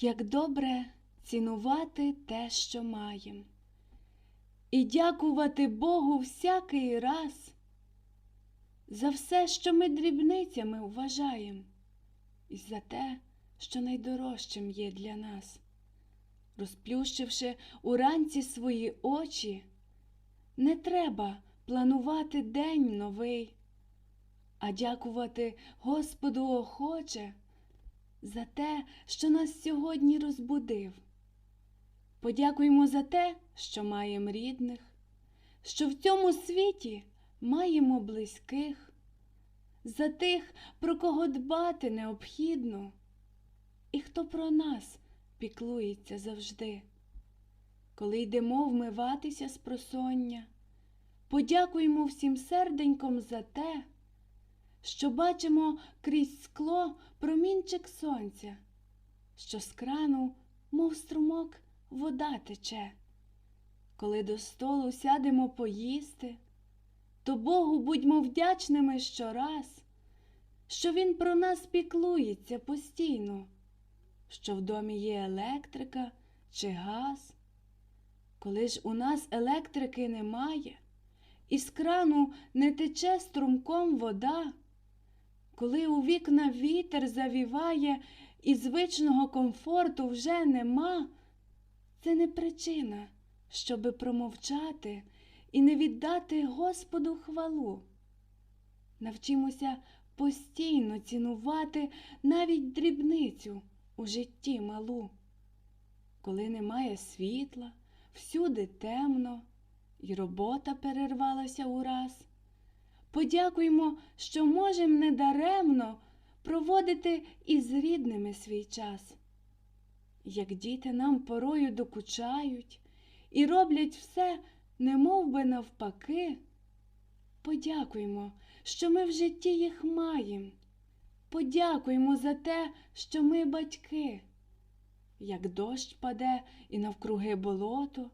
Як добре цінувати те, що маєм, і дякувати Богу всякий раз за все, що ми дрібницями вважаєм, і за те, що найдорожчим є для нас. Розплющивши уранці свої очі, не треба планувати день новий, а дякувати Господу охоче за те, що нас сьогодні розбудив. Подякуємо за те, що маємо рідних, що в цьому світі маємо близьких, за тих, про кого дбати необхідно, і хто про нас піклується завжди. Коли йдемо вмиватися з просоння, подякуємо всім серденьком за те, що бачимо крізь скло промінчик сонця, що з крану, мов струмок, вода тече. Коли до столу сядемо поїсти, то Богу будьмо вдячними щораз, що Він про нас піклується постійно, що в домі є електрика чи газ. Коли ж у нас електрики немає, і з крану не тече струмком вода, коли у вікна вітер завіває і звичного комфорту вже нема, це не причина, щоби промовчати і не віддати Господу хвалу. Навчимося постійно цінувати навіть дрібницю у житті малу. Коли немає світла, всюди темно, і робота перервалася ураз. Подякуймо, що можем недаремно проводити із рідними свій час. Як діти нам порою докучають і роблять все, немов би навпаки. Подякуймо, що ми в житті їх маєм. Подякуймо за те, що ми батьки. Як дощ паде і навкруги болото,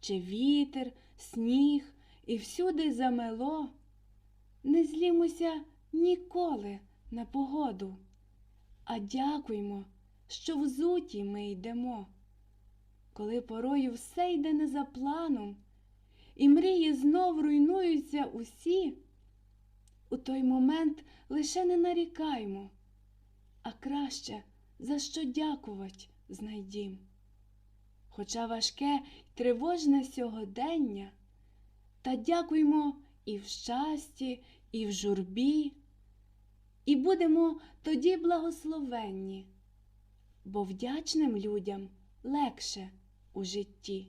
чи вітер, сніг і всюди замело, не злімося ніколи на погоду, а дякуймо, що взуті ми йдемо. Коли порою все йде не за планом, і мрії знов руйнуються усі, у той момент лише не нарікаймо, а краще за що дякувати знайдім. Хоча важке й тривожне сьогодення, та дякуймо і в щасті, і в журбі, і будемо тоді благословенні, бо вдячним людям легше у житті.